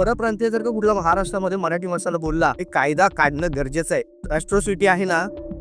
परप्रांतीय जर का कुठला महाराष्ट्रामध्ये मराठी माणसाला बोलला एक कायदा काढणं गरजेचं आहे. ॲस्ट्रॉसिटी आहे ना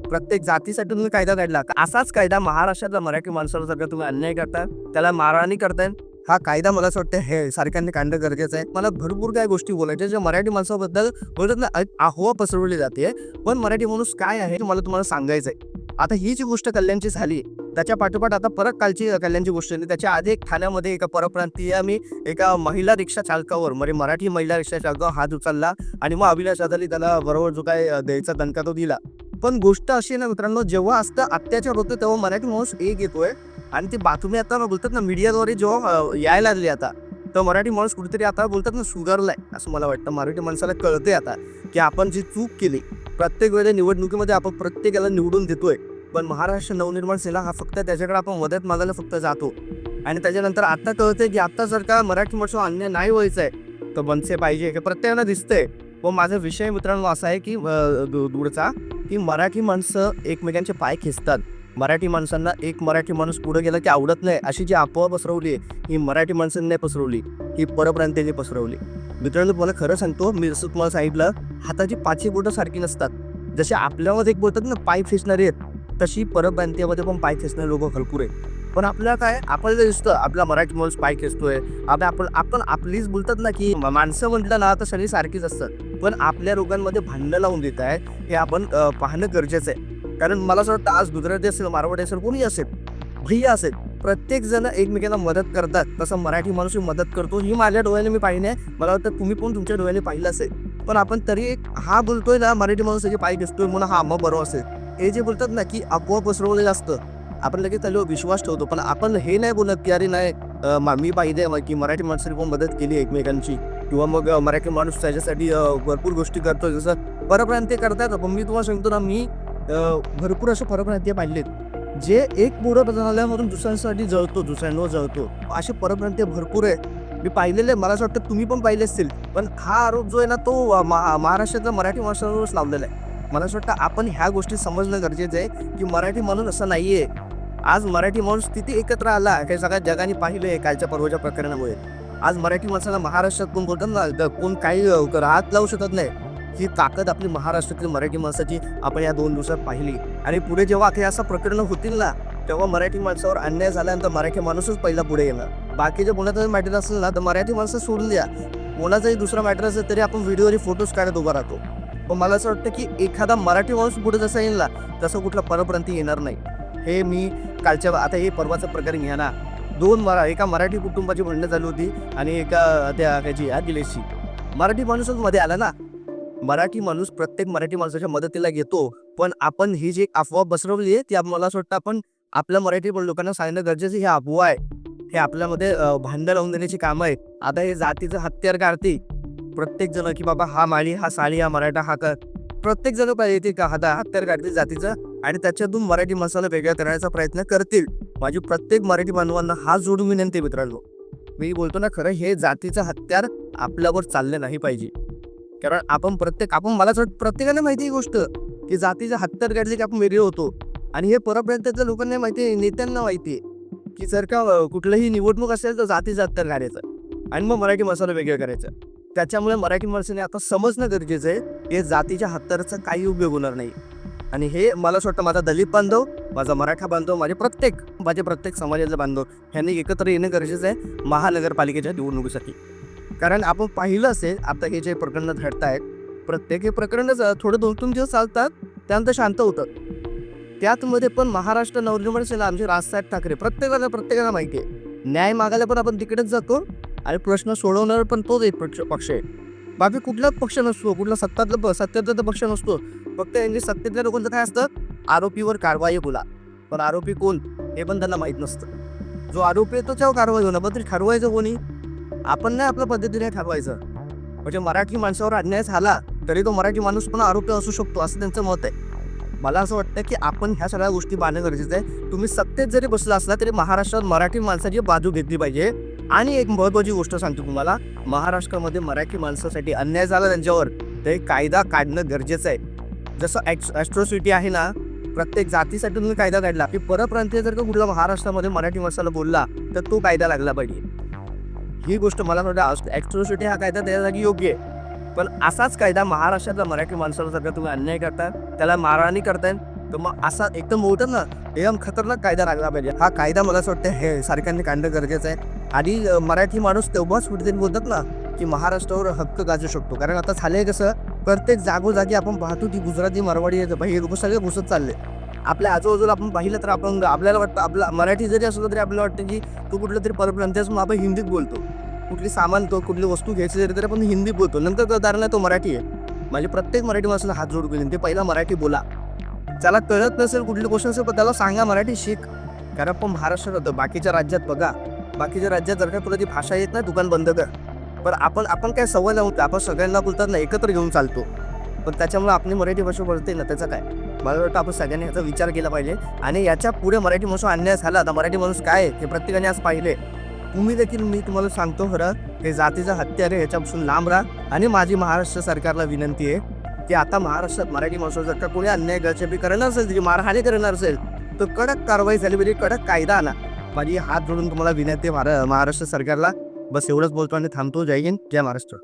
प्रत्येक जातीसाठी तुम्ही कायदा काढला. असाच कायदा महाराष्ट्रातल्या मराठी माणसाला जर का तुम्ही अन्याय करता त्याला मारहाणी करताय. हा कायदा मला असं वाटतं हे सारख्यांनी काढणं गरजेचं आहे. मला भरपूर काही गोष्टी बोलायच्या ज्या मराठी माणसाबद्दल बोलतात ना एक पसरवली जाते. पण मराठी माणूस काय आहे मला तुम्हाला सांगायचं आहे आता ही जी गोष्ट कल्याणची झाली त्याच्या पाठोपाठ आता परत कालची कल्याणची गोष्ट झाली. त्याच्या आधी एक ठाण्यामध्ये एका परप्रांतीय आम्ही एका महिला रिक्षा चालकावर म्हणजे मराठी महिला रिक्षा चालकावर हात उचलला आणि मग अविनाश अदाली त्याला बरोबर जो काय द्यायचा दणका तो दिला. पण गोष्ट अशी आहे ना मित्रांनो जेव्हा असतं अत्याचार होतो तेव्हा मराठी माणूस एक येतोय आणि ती बातमी आता बोलतात ना मीडियाद्वारे जेव्हा यायला लागली आता तर मराठी माणूस कुठेतरी आता बोलतात ना सुधारलाय असं मला वाटतं. मराठी माणसाला कळते आता की आपण जी चूक केली प्रत्येक वेळेला निवडणुकीमध्ये आपण प्रत्येकाला निवडून देतोय. पण महाराष्ट्र नवनिर्माण सेना हा फक्त त्याच्याकडे आपण मदत मागायला फक्त जातो. आणि त्याच्यानंतर आता कळतंय की आता जर का मराठी माणसं अन्याय नाही व्हायचं आहे तर बनसे पाहिजे हे प्रत्येकाला दिसतंय. व माझा विषय मित्रांनो असा आहे की दू- दूरचा की मराठी माणसं एकमेकांचे पाय खेचतात. मराठी माणसांना एक मराठी माणूस पुढे गेला की आवडत नाही अशी जी आपोआ पसरवली आहे ही मराठी माणसांनी नाही पसरवली ही परप्रांतीने पसरवली. मित्रांनो तुम्हाला खरं सांगतो मी जसं तुम्हाला सांगितलं हाताची पाचही बोटं सारखी नसतात. जसे आपल्यामध्ये एक बोलतात ना पाय खेचणारे आहेत तशी परप्रांतीयामध्ये पण पाय खेचणारे लोक भरपूर आहेत. पण आपल्याला काय आपल्याला दिसतं आपला मराठी माणूस पाय खेचतोय. आपण आपण आपण आपलीच बोलतात ना की माणसं म्हटलं ना तर सगळी सारखीच असतात पण आपल्या रोगांमध्ये भांडणं लावून देत आहे हे आपण पाहणं गरजेचं आहे. कारण मला असं वाटतं आज गुजराती असेल मारवाडी असेल कोणी असेल भैया असेल प्रत्येक जण एकमेकांना मदत करतात. तसं मराठी माणूस मदत करतो. ही माझ्या डोळ्याने मी पाहिली आहे मला वाटतं तुम्ही पण तुमच्या डोळ्याने पाहिलं असेल. पण आपण तरी एक हा बोलतोय ना मराठी माणूस त्याचे पाय दिसतोय म्हणून हा मग बरोबर असेल. हे जे बोलतात ना की अफवा पसरवलेलं असतं. आपण लगेच त्याला विश्वास ठेवतो. पण आपण हे नाही बोलत की अरे नाही मी पाहिजे की मराठी माणसाने पण मदत केली एकमेकांची. किंवा मग मराठी माणूस त्याच्यासाठी भरपूर गोष्टी करतो जसं परप्रांतीय करतात पण मी तुम्हाला सांगतो ना मी भरपूर असे परप्रांतीय पाहिलेत. जे एक पुढं प्रधानालयामधून दुसऱ्यांसाठी जळतो दुसऱ्यांवर जळतो. असे परप्रांतीय भरपूर आहे मी पाहिलेले मला असं वाटतं तुम्ही पण पाहिले असतील. पण हा आरोप जो आहे ना तो अ, मा- मराठी माणसावरच लावलेला आहे. मला असं वाटतं आपण ह्या गोष्टी समजणं गरजेचं आहे की मराठी माणूस असं नाही आहे आज मराठी माणूस किती एकत्र आला हे सगळ्या जगाने आहे कालच्या परवाच्या प्रकरणामुळे. आज मराठी माणसाला महाराष्ट्रात कोण बोलतात ना कोण काही राहत हात लावू शकत नाही. ही ताकद आपली महाराष्ट्रातील मराठी माणसाची आपण या दोन दिवसात पाहिली. आणि पुढे जेव्हा काही असं प्रकरण होतील ना तेव्हा मराठी माणसावर अन्याय झाल्यानंतर मराठी माणूसच पहिला पुढे येणार. बाकीच्या कोणाचं मॅटर असेल ना तर मराठी माणसं सोडून द्या. कोणाचाही दुसरा मॅटर असेल तरी आपण व्हिडिओ आणि फोटोज काढत उभा राहतो. मला असं वाटतं की एखादा मराठी माणूस पुढे जसा येईल ना तसं कुठला परप्रांती येणार नाही. हे मी कालच्या आता हे परवाचं प्रकरण घ्या ना. दोन मरा एका मराठी कुटुंबाची भांडणं झाली होती आणि एका त्या त्याची दिलेशची मराठी माणूसच मध्ये आला ना. मराठी माणूस प्रत्येक मराठी माणसाच्या मदतीला घेतो पण आपण ही जी एक अफवा बसरवली आहे ती मला असं वाटतं आपण आपल्या मराठी लोकांना सांगणं गरजेचं ही अफवा आहे. हे आपल्यामध्ये भांडं भांडण लावून देण्याची कामं आहे आता हे जातीचं हत्यार काढते. प्रत्येक जण की बाबा हा माळी हा साळी हा मराठा हा कर प्रत्येक जण येतील का हाता हत्यार काढतील जातीचं आणि त्याच्यातून मराठी मसाला वेगळा करण्याचा प्रयत्न करतील. माझी प्रत्येक मराठी बांधवांना हा जोडून विनंती मित्रांनो. मी बोलतो ना खरं हे जातीचं हत्यार आपल्यावर चाललं नाही पाहिजे. कारण आपण प्रत्येक आपण मला असं प्रत्येकाने माहिती आहे ही गोष्ट की जातीचं हत्यार काढले की आपण वेगळे होतो. आणि हे परप्रांतातल्या लोकांना माहिती आहे नेत्यांना माहिती आहे की जर का कुठलंही निवडणूक असेल तर जातीचं हत्यार काढायचं आणि मग मराठी मसाला वेगळं करायचं. त्याच्यामुळे मराठी माणसाने आता समजणं गरजेचं आहे. हे जातीच्या हत्याराचा काही उपयोग होणार नाही. आणि हे मला असं वाटतं माझा दलित बांधव माझा मराठा बांधव माझे प्रत्येक माझे प्रत्येक समाजाचा बांधव ह्यांनी एकत्र येणं गरजेचं आहे महानगरपालिकेच्या निवडणुकीसाठी. कारण आपण पाहिलं असेल आता हे जे प्रकरणं घडत आहेत प्रत्येक हे प्रकरण थोडं दोन तीन दिवस चालतात त्यानंतर शांत होतं. त्यातमध्ये पण महाराष्ट्र नवनिर्माण सेना आमचे राजसाहेब ठाकरे प्रत्येकाला प्रत्येकाला माहिती आहे. न्याय मागायला पण आपण तिकडेच जातो. आणि प्रश्न सोडवणार पण तोच एक पक्ष पक्ष आहे. बाकी कुठलाच पक्ष नसतो कुठला सत्तातलं प- सत्तेतला पक्ष नसतो. फक्त यांनी सत्तेतल्या लोकांचं काय असतं? आरोपीवर कारवाई बोला पण आरोपी कोण? हे पण त्यांना माहीत नसतं. जो आरोपी आहे तो त्यावर कारवाई होणार. पण तरी ठरवायचं कोणी? आपण नाही आपल्या पद्धतीने ठरवायचं. म्हणजे मराठी माणसावर अन्याय झाला तरी तो मराठी माणूस पण आरोपी असू शकतो असं त्यांचं मत आहे. मला असं वाटतं की आपण ह्या सगळ्या गोष्टी पाहणं गरजेचं आहे. तुम्ही सत्तेत जरी बसला असला तरी महाराष्ट्रात मराठी माणसाची बाजू घेतली पाहिजे. आणि एक महत्वाची गोष्ट सांगतो तुम्हाला महाराष्ट्रामध्ये मराठी माणसासाठी अन्याय झाला त्यांच्यावर ते कायदा काढणं गरजेचं आहे. जसं ॲस्ट्रोसिटी आहे ना प्रत्येक जातीसाठी तुम्ही कायदा काढला की परप्रांतीय जर का कुठला महाराष्ट्रामध्ये मराठी माणसाला बोलला तर तो कायदा लागला पाहिजे. ही गोष्ट मला वाटतं ॲस्ट्रोसिटी हा कायदा त्याच्यासाठी जागी योग्य आहे. पण असाच कायदा महाराष्ट्रातल्या मराठी माणसाला जर का तुम्ही अन्याय करताय त्याला मारहाणी करताय तर मग असा एकदम मोठं ना एकदम खतरनाक कायदा लागला पाहिजे. हा कायदा मला असं वाटतं हे सारख्यांनी काढणं गरजेचं आहे. आणि मराठी माणूस तेव्हाच कुठेतरी बोलतात ना की महाराष्ट्रावर हक्क गाजू शकतो. कारण आता झालंय कसं प्रत्येक जागोजागी आपण पाहतो ती गुजराती मारवाडी येतं हे लोक सगळे घुसत चालले. आपल्या आजूबाजूला आपण पाहिलं तर आपण आपल्याला वाटतं आपला मराठी जरी असलं तरी आपल्याला वाटतं की तू कुठलं तरी परप्रांतीय मग आपण हिंदीत बोलतो. कुठली सामान तो कुठली वस्तू घ्यायची जरी तरी आपण हिंदी बोलतो. नंतर कळणार नाही तो मराठी आहे. म्हणजे प्रत्येक मराठी माणसाला हात जोड गेले ते पहिला मराठी बोला. त्याला कळत नसेल कुठली गोष्ट असेल पण त्याला सांगा मराठी शिक. कारण आपण महाराष्ट्रात होतो बाकीच्या राज्यात बघा. बाकीच्या राज्यात जर का तुला ती भाषा येत नाही दुकान बंद कर. पण आपण आपण काय सवय लावून आपण सगळ्यांना बोलतात ना एकत्र घेऊन चालतो. पण त्याच्यामुळे आपली मराठी भाषा बोलते ना त्याचं काय? मला वाटतं आपण सगळ्यांनी याचा विचार केला पाहिजे. आणि याच्यापुढे मराठी माणूस अन्याय झाला तर मराठी माणूस काय आहे? हे प्रत्येकाने आज पाहिले तुम्ही देखील मी तुम्हाला सांगतो खरं हे जातीचं हत्यारे ह्याच्यापासून लांब राहा. आणि माझी महाराष्ट्र सरकारला विनंती आहे की आता महाराष्ट्रात मराठी माणसावर जर का कोणी अन्याय गळचेपी करणार असेल जी मारहाणी करणार असेल तर कडक कारवाई झाली पाहिजे कडक कायदा आला माझी हात जोडून तुम्हाला विनंती आहे महारा महाराष्ट्र सरकारला. बस एवढंच बोलतो आणि थांबतो. जय हिंद जय महाराष्ट्र.